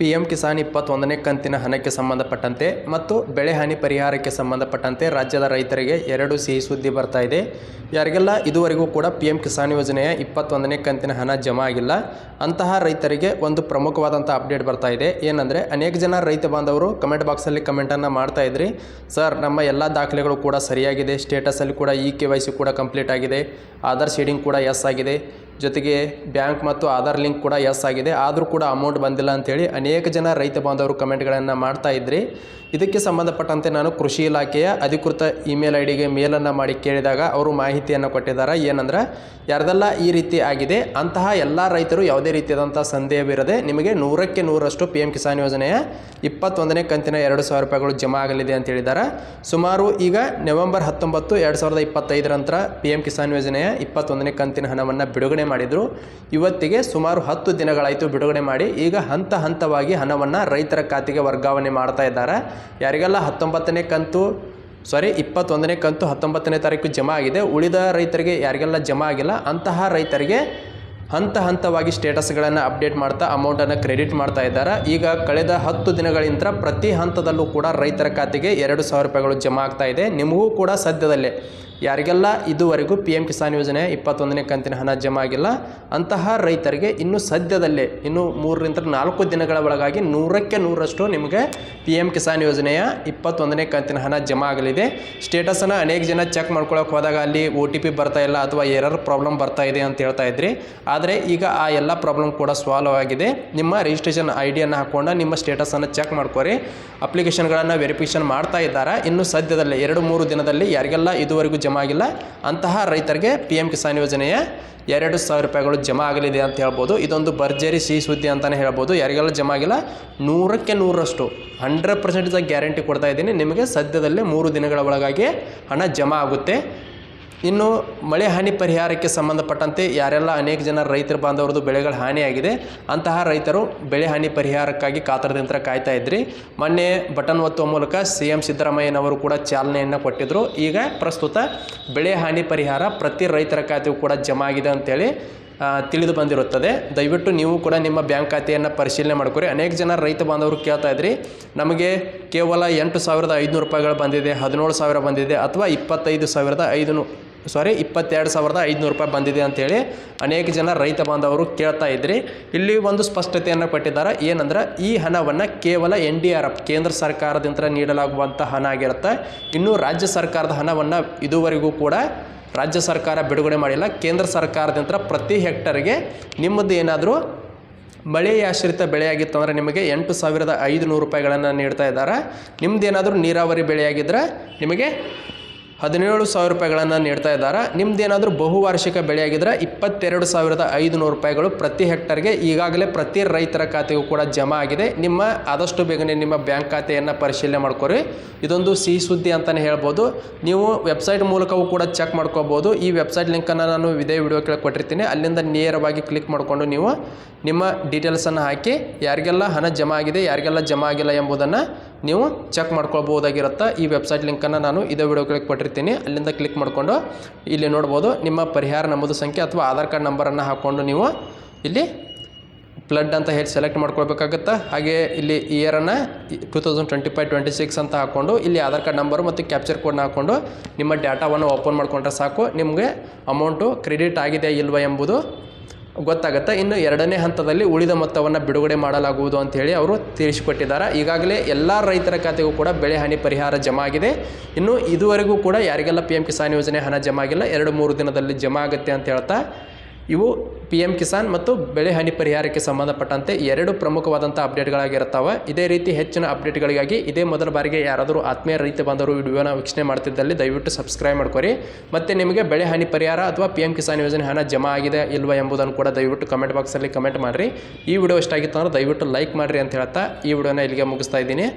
P M Kisan ಇಪ್ಪತ್ತೊಂದನೇ ಕಂತಿನ ಹಣಕ್ಕೆ ಸಂಬಂಧಪಟ್ಟಂತೆ ಮತ್ತು ಬೆಳೆ ಹಾನಿ ಪರಿಹಾರಕ್ಕೆ ಸಂಬಂಧಪಟ್ಟಂತೆ ರಾಜ್ಯದ ರೈತರಿಗೆ ಎರಡು ಸಿಹಿ ಸುದ್ದಿ ಬರ್ತಾ ಇದೆ. ಯಾರಿಗೆಲ್ಲ ಇದುವರೆಗೂ ಕೂಡ ಪಿ ಎಂ ಕಿಸಾನ್ ಯೋಜನೆಯ ಇಪ್ಪತ್ತೊಂದನೇ ಕಂತಿನ ಹಣ ಜಮಾ ಆಗಿಲ್ಲ, ಅಂತಹ ರೈತರಿಗೆ ಒಂದು ಪ್ರಮುಖವಾದಂಥ ಅಪ್ಡೇಟ್ ಬರ್ತಾ ಇದೆ. ಏನಂದರೆ, ಅನೇಕ ಜನ ರೈತ ಬಾಂಧವರು ಕಮೆಂಟ್ ಬಾಕ್ಸಲ್ಲಿ ಕಮೆಂಟನ್ನು ಮಾಡ್ತಾ ಇದ್ರಿ, ಸರ್, ನಮ್ಮ ಎಲ್ಲ ದಾಖಲೆಗಳು ಕೂಡ ಸರಿಯಾಗಿದೆ, ಸ್ಟೇಟಸಲ್ಲಿ ಕೂಡ ಇ ಕೆ ವೈ ಸಿ ಕೂಡ ಕಂಪ್ಲೀಟ್ ಆಗಿದೆ, ಆಧಾರ್ ಶೇಡಿಂಗ್ ಕೂಡ ಎಸ್ ಆಗಿದೆ ಜೊತೆಗೆ ಬ್ಯಾಂಕ್ ಮತ್ತು ಆಧಾರ್ ಲಿಂಕ್ ಕೂಡ ಎಸ್ ಆಗಿದೆ. ಆದರೂ ಕೂಡ ಅಮೌಂಟ್ ಬಂದಿಲ್ಲ ಅಂಥೇಳಿ ಅನೇಕ ಜನ ರೈತ ಬಾಂಧವರು ಕಮೆಂಟ್ಗಳನ್ನು ಮಾಡ್ತಾ ಇದ್ರಿ. ಇದಕ್ಕೆ ಸಂಬಂಧಪಟ್ಟಂತೆ ನಾನು ಕೃಷಿ ಇಲಾಖೆಯ ಅಧಿಕೃತ ಇಮೇಲ್ ಐ ಡಿಗೆ ಮೇಲನ್ನು ಮಾಡಿ ಕೇಳಿದಾಗ ಅವರು ಮಾಹಿತಿಯನ್ನು ಕೊಟ್ಟಿದ್ದಾರೆ. ಏನಂದ್ರೆ, ಯಾರ್ದೆಲ್ಲ ಈ ರೀತಿ ಆಗಿದೆ, ಅಂತಹ ಎಲ್ಲ ರೈತರು ಯಾವುದೇ ರೀತಿಯಾದಂಥ ಸಂದೇಹವಿರದೆ ನಿಮಗೆ ನೂರಕ್ಕೆ ನೂರಷ್ಟು ಪಿ ಎಂ ಕಿಸಾನ್ ಯೋಜನೆಯ ಇಪ್ಪತ್ತೊಂದನೇ ಕಂತಿನ ಎರಡು ಸಾವಿರ ರೂಪಾಯಿಗಳು ಜಮಾ ಆಗಲಿದೆ ಅಂತ ಹೇಳಿದ್ದಾರೆ. ಸುಮಾರು ಈಗ ನವೆಂಬರ್ ಹತ್ತೊಂಬತ್ತು, ಎರಡು ಸಾವಿರದ ಇಪ್ಪತ್ತೈದರ ನಂತರ ಪಿ ಎಂ ಕಿಸಾನ್ ಯೋಜನೆಯ ಇಪ್ಪತ್ತೊಂದನೇ ಕಂತಿನ ಹಣವನ್ನು ಬಿಡುಗಡೆ ಮಾಡಿದರು. ಇವತ್ತಿಗೆ ಸುಮಾರು ಹತ್ತು ದಿನಗಳಾಯಿತು ಬಿಡುಗಡೆ ಮಾಡಿ. ಈಗ ಹಂತ ಹಂತವಾಗಿ ಹಣವನ್ನು ರೈತರ ಖಾತೆಗೆ ವರ್ಗಾವಣೆ ಮಾಡ್ತಾ ಇದ್ದಾರೆ. ಯಾರಿಗೆಲ್ಲ ಹತ್ತೊಂಬತ್ತನೇ ಕಂತು ಸಾರಿ ಇಪ್ಪತ್ತೊಂದನೇ ಕಂತು ಹತ್ತೊಂಬತ್ತನೇ ತಾರೀಕು ಜಮಾ ಆಗಿದೆ, ಉಳಿದ ರೈತರಿಗೆ ಯಾರಿಗೆಲ್ಲ ಜಮಾ ಆಗಿಲ್ಲ, ಅಂತಹ ರೈತರಿಗೆ ಹಂತ ಹಂತವಾಗಿ ಸ್ಟೇಟಸ್ಗಳನ್ನು ಅಪ್ಡೇಟ್ ಮಾಡ್ತಾ ಅಮೌಂಟನ್ನು ಕ್ರೆಡಿಟ್ ಮಾಡ್ತಾ ಇದ್ದಾರೆ. ಈಗ ಕಳೆದ ಹತ್ತು ದಿನಗಳಿಂದ ಪ್ರತಿ ಹಂತದಲ್ಲೂ ಕೂಡ ರೈತರ ಖಾತೆಗೆ ಎರಡು ಸಾವಿರ ರೂಪಾಯಿಗಳು ಜಮಾ ಆಗ್ತಾ ಇದೆ. ನಿಮಗೂ ಕೂಡ ಸದ್ಯದಲ್ಲೇ. ಯಾರಿಗೆಲ್ಲ ಇದುವರೆಗೂ ಪಿ ಎಂ ಕಿಸಾನ್ ಯೋಜನೆ ಇಪ್ಪತ್ತೊಂದನೇ ಕಂತಿನ ಹಣ ಜಮಾ ಆಗಿಲ್ಲ, ಅಂತಹ ರೈತರಿಗೆ ಇನ್ನು ಸದ್ಯದಲ್ಲೇ, ಇನ್ನು ಮೂರರಿಂದ ನಾಲ್ಕು ದಿನಗಳ ಒಳಗಾಗಿ ನೂರಕ್ಕೆ ನೂರಷ್ಟು ನಿಮಗೆ ಪಿ ಎಂ ಕಿಸಾನ್ ಯೋಜನೆಯ ಇಪ್ಪತ್ತೊಂದನೇ ಕಂತಿನ ಹಣ ಜಮಾ ಆಗಲಿದೆ. ಸ್ಟೇಟಸನ್ನು ಅನೇಕ ಜನ ಚೆಕ್ ಮಾಡ್ಕೊಳಕ್ಕೆ ಹೋದಾಗ ಅಲ್ಲಿ ಒ ಟಿ ಪಿ ಬರ್ತಾ ಇಲ್ಲ ಅಥವಾ ಎರರ್ ಪ್ರಾಬ್ಲಮ್ ಬರ್ತಾ ಇದೆ ಅಂತ ಹೇಳ್ತಾ ಇದ್ರಿ. ಆದರೆ ಈಗ ಆ ಎಲ್ಲ ಪ್ರಾಬ್ಲಮ್ ಕೂಡ ಸಾಲ್ವ್ ಆಗಿದೆ. ನಿಮ್ಮ ರಿಜಿಸ್ಟ್ರೇಷನ್ ಐ ಡಿಯನ್ನು ಹಾಕ್ಕೊಂಡು ನಿಮ್ಮ ಸ್ಟೇಟಸನ್ನು ಚೆಕ್ ಮಾಡ್ಕೊರಿ. ಅಪ್ಲಿಕೇಶನ್ಗಳನ್ನು ವೆರಿಫಿಕೇಷನ್ ಮಾಡ್ತಾ ಇದ್ದಾರೆ? ಇನ್ನು ಸದ್ಯದಲ್ಲೇ, ಎರಡು ಮೂರು ದಿನದಲ್ಲಿ ಯಾರಿಗೆಲ್ಲ ಇದುವರೆಗೂ ಜಮಾ ಆಗಿಲ್ಲ ಅಂತಹ ರೈತರಿಗೆ ಪಿ ಎಂ ಕಿಸಾನ್ ಯೋಜನೆಯ ಎರಡು ಸಾವಿರ ರೂಪಾಯಿಗಳು ಜಮಾ ಆಗಲಿದೆ ಅಂತ ಹೇಳ್ಬೋದು. ಇದೊಂದು ಭರ್ಜರಿ ಸಿಹಿ ಸುದ್ದಿ ಅಂತಲೇ ಹೇಳ್ಬೋದು. ಯಾರಿಗೆಲ್ಲ ಜಮಾ ಆಗಿಲ್ಲ? ನೂರಕ್ಕೆ ನೂರಷ್ಟು ಹಂಡ್ರೆಡ್ ಪರ್ಸೆಂಟ್ ಗ್ಯಾರಂಟಿ ಕೊಡ್ತಾ ಇದ್ದೀನಿ. ನಿಮಗೆ ಸದ್ಯದಲ್ಲೇ ಮೂರು ದಿನಗಳ ಒಳಗಾಗಿ ಹಣ ಜಮಾ ಆಗುತ್ತೆ. ಇನ್ನು ಮಳೆ ಹಾನಿ ಪರಿಹಾರಕ್ಕೆ ಸಂಬಂಧಪಟ್ಟಂತೆ ಯಾರೆಲ್ಲ ಅನೇಕ ಜನ ರೈತರ ಬಾಂಧವರದ್ದು ಬೆಳೆಗಳ ಹಾನಿಯಾಗಿದೆ, ಅಂತಹ ರೈತರು ಬೆಳೆ ಹಾನಿ ಪರಿಹಾರಕ್ಕಾಗಿ ಕಾತರದಿಂದ ಕಾಯ್ತಾ ಇದ್ರಿ. ಮೊನ್ನೆ ಬಟನ್ ಒತ್ತುವ ಮೂಲಕ ಸಿ ಎಂ ಸಿದ್ದರಾಮಯ್ಯನವರು ಕೂಡ ಚಾಲನೆಯನ್ನು ಕೊಟ್ಟಿದ್ದರು ಈಗ ಪ್ರಸ್ತುತ ಬೆಳೆ ಹಾನಿ ಪರಿಹಾರ ಪ್ರತಿ ರೈತರ ಖಾತೆಗೂ ಕೂಡ ಜಮಾ ಆಗಿದೆ ಅಂತೇಳಿ ತಿಳಿದು ಬಂದಿರುತ್ತದೆ. ದಯವಿಟ್ಟು ನೀವು ಕೂಡ ನಿಮ್ಮ ಬ್ಯಾಂಕ್ ಖಾತೆಯನ್ನು ಪರಿಶೀಲನೆ ಮಾಡ್ಕೊರಿ. ಅನೇಕ ಜನ ರೈತ ಬಾಂಧವರು ಕೇಳ್ತಾ ಇದ್ರಿ, ನಮಗೆ ಕೇವಲ ಎಂಟು ಸಾವಿರದ ಐದುನೂರು ರೂಪಾಯಿಗಳು ಬಂದಿದೆ, ಹದಿನೇಳು ಸಾವಿರ ಬಂದಿದೆ ಅಥವಾ ಇಪ್ಪತ್ತೈದು ಸಾವಿರದ ಐದುನೂ ಸಾರಿ ಇಪ್ಪತ್ತೆರಡು ಸಾವಿರದ ಐದುನೂರು ರೂಪಾಯಿ ಬಂದಿದೆ ಅಂಥೇಳಿ ಅನೇಕ ಜನ ರೈತ ಬಾಂಧವರು ಕೇಳ್ತಾ ಇದ್ರಿ. ಇಲ್ಲಿ ಒಂದು ಸ್ಪಷ್ಟತೆಯನ್ನು ಕೊಟ್ಟಿದ್ದಾರೆ. ಏನಂದ್ರೆ ಈ ಹಣವನ್ನು ಕೇವಲ ಎನ್ ಕೇಂದ್ರ ಸರ್ಕಾರದಿಂದ ನೀಡಲಾಗುವಂಥ ಹಣ ಆಗಿರುತ್ತೆ. ಇನ್ನು ರಾಜ್ಯ ಸರ್ಕಾರದ ಹಣವನ್ನು ಇದುವರೆಗೂ ಕೂಡ ರಾಜ್ಯ ಸರ್ಕಾರ ಬಿಡುಗಡೆ ಮಾಡಿಲ್ಲ. ಕೇಂದ್ರ ಸರ್ಕಾರದಿಂದ ಪ್ರತಿ ಹೆಕ್ಟರ್ಗೆ ನಿಮ್ಮದು ಏನಾದರೂ ಮಳೆಯಾಶ್ರಿತ ಬೆಳೆಯಾಗಿತ್ತು ಅಂದರೆ ನಿಮಗೆ ಎಂಟು ಸಾವಿರದ ಐದುನೂರು ರೂಪಾಯಿಗಳನ್ನು ನೀಡ್ತಾ ಇದ್ದಾರೆ. ನಿಮ್ಮದೇನಾದರೂ ನೀರಾವರಿ ಬೆಳೆಯಾಗಿದ್ದರೆ ನಿಮಗೆ ಹದಿನೇಳು ಸಾವಿರ ರೂಪಾಯಿಗಳನ್ನು ನೀಡ್ತಾ ಇದ್ದಾರೆ. ನಿಮ್ದೇನಾದರೂ ಬಹುವಾರ್ಷಿಕ ಬೆಳೆಯಾಗಿದ್ದರೆ ಇಪ್ಪತ್ತೆರಡು ಸಾವಿರದ ಐದುನೂರು ರೂಪಾಯಿಗಳು ಪ್ರತಿ ಹೆಕ್ಟರ್ಗೆ ಈಗಾಗಲೇ ಪ್ರತಿ ರೈತರ ಖಾತೆಗೂ ಕೂಡ ಜಮಾ ಆಗಿದೆ. ನಿಮ್ಮ ಆದಷ್ಟು ಬೇಗನೆ ನಿಮ್ಮ ಬ್ಯಾಂಕ್ ಖಾತೆಯನ್ನು ಪರಿಶೀಲನೆ ಮಾಡ್ಕೊರಿ. ಇದೊಂದು ಸಿಹಿ ಸುದ್ದಿ ಅಂತಲೇ ಹೇಳ್ಬೋದು. ನೀವು ವೆಬ್ಸೈಟ್ ಮೂಲಕವೂ ಕೂಡ ಚೆಕ್ ಮಾಡ್ಕೋಬೋದು. ಈ ವೆಬ್ಸೈಟ್ ಲಿಂಕನ್ನು ನಾನು ಇದೇ ವಿಡಿಯೋ ಕೆಳಗೆ ಕೊಟ್ಟಿರ್ತೀನಿ. ಅಲ್ಲಿಂದ ನೇರವಾಗಿ ಕ್ಲಿಕ್ ಮಾಡಿಕೊಂಡು ನೀವು ನಿಮ್ಮ ಡೀಟೇಲ್ಸನ್ನು ಹಾಕಿ ಯಾರಿಗೆಲ್ಲ ಹಣ ಜಮಾ ಆಗಿದೆ, ಯಾರಿಗೆಲ್ಲ ಜಮಾ ಆಗಿಲ್ಲ ಎಂಬುದನ್ನು ನೀವು ಚೆಕ್ ಮಾಡ್ಕೊಳ್ಬೋದಾಗಿರುತ್ತೆ ಈ ವೆಬ್ಸೈಟ್ ಲಿಂಕನ್ನು ನಾನು ಇದೇ ವಿಡಿಯೋ ಕೆಳಗೆ ಕೊಟ್ಟಿರ್ತೀನಿ. ಅಲ್ಲಿಂದ ಕ್ಲಿಕ್ ಮಾಡಿಕೊಂಡು ಇಲ್ಲಿ ನೋಡ್ಬೋದು ನಿಮ್ಮ ಪರಿಹಾರ ನಮೂದು ಸಂಖ್ಯೆ ಅಥವಾ ಆಧಾರ್ ಕಾರ್ಡ್ ನಂಬರನ್ನು ಹಾಕ್ಕೊಂಡು ನೀವು ಇಲ್ಲಿ ಫ್ಲಡ್ ಅಂತ ಹೇಳಿ ಸೆಲೆಕ್ಟ್ ಮಾಡ್ಕೊಳ್ಬೇಕಾಗುತ್ತೆ? ಹಾಗೆ ಇಲ್ಲಿ ಇಯರನ್ನು two thousand twenty five twenty six ಅಂತ ಹಾಕ್ಕೊಂಡು ಇಲ್ಲಿ ಆಧಾರ್ ಕಾರ್ಡ್ ನಂಬರು ಮತ್ತು ಕ್ಯಾಪ್ಚರ್ ಕೋಡ್ನ ಹಾಕ್ಕೊಂಡು ನಿಮ್ಮ ಡಾಟಾವನ್ನು ಓಪನ್ ಮಾಡಿಕೊಂಡ್ರೆ ಸಾಕು. ನಿಮಗೆ ಅಮೌಂಟು ಕ್ರೆಡಿಟ್ ಆಗಿದೆ ಇಲ್ವ ಎಂಬುದು ಗೊತ್ತಾಗುತ್ತೆ. ಇನ್ನು ಎರಡನೇ ಹಂತದಲ್ಲಿ ಉಳಿದ ಮೊತ್ತವನ್ನು ಬಿಡುಗಡೆ ಮಾಡಲಾಗುವುದು ಅಂತೇಳಿ ಅವರು ತಿಳಿಸಿಕೊಟ್ಟಿದ್ದಾರೆ. ಈಗಾಗಲೇ ಎಲ್ಲ ರೈತರ ಖಾತೆಗೂ ಕೂಡ ಬೆಳೆ ಹಾನಿ ಪರಿಹಾರ ಜಮಾ ಆಗಿದೆ. ಇನ್ನು ಇದುವರೆಗೂ ಕೂಡ ಯಾರಿಗೆಲ್ಲ ಪಿ ಎಂ ಕಿಸಾನ್ ಯೋಜನೆ ಹಣ ಜಮಾ ಆಗಿಲ್ಲ, ಎರಡು ಮೂರು ದಿನದಲ್ಲಿ ಜಮಾ ಆಗುತ್ತೆ ಅಂತ ಹೇಳ್ತಾ ಇವು ಪಿ ಎಂ ಕಿಸಾನ್ ಮತ್ತು ಬೆಳೆ ಹಾನಿ ಪರಿಹಾರಕ್ಕೆ ಸಂಬಂಧಪಟ್ಟಂತೆ ಎರಡು ಪ್ರಮುಖವಾದಂಥ ಅಪ್ಡೇಟ್ಗಳಾಗಿರ್ತಾವೆ ಇದೇ ರೀತಿ ಹೆಚ್ಚಿನ ಅಪ್ಡೇಟ್ಗಳಿಗಾಗಿ ಇದೇ ಮೊದಲ ಬಾರಿಗೆ ಯಾರಾದರೂ ಆತ್ಮೀಯ ರೈತ ಬಂದರು ವಿಡಿಯೋನ ವೀಕ್ಷಣೆ ಮಾಡ್ತಿದ್ದಲ್ಲಿ ದಯವಿಟ್ಟು ಸಬ್ಸ್ಕ್ರೈಬ್ ಮಾಡ್ಕೊರಿ. ಮತ್ತು ನಿಮಗೆ ಬೆಳೆ ಹಾನಿ ಪರಿಹಾರ ಅಥವಾ ಪಿ ಎಂ ಕಿಸಾನ್ ಯೋಜನೆ ಹಣ ಜಮಾ ಆಗಿದೆ ಇಲ್ವಾ ಎಂಬುದನ್ನು ಕೂಡ ದಯವಿಟ್ಟು ಕಮೆಂಟ್ ಬಾಕ್ಸಲ್ಲಿ ಕಮೆಂಟ್ ಮಾಡಿರಿ. ಈ ವಿಡಿಯೋ ಇಷ್ಟ ಆಗಿತ್ತು ಅಂದ್ರೆ ದಯವಿಟ್ಟು ಲೈಕ್ ಮಾಡಿರಿ ಅಂತ ಹೇಳ್ತಾ ಈ ವಿಡಿಯೋನ ಇಲ್ಲಿಗೆ ಮುಗಿಸ್ತಾ ಇದ್ದೀನಿ.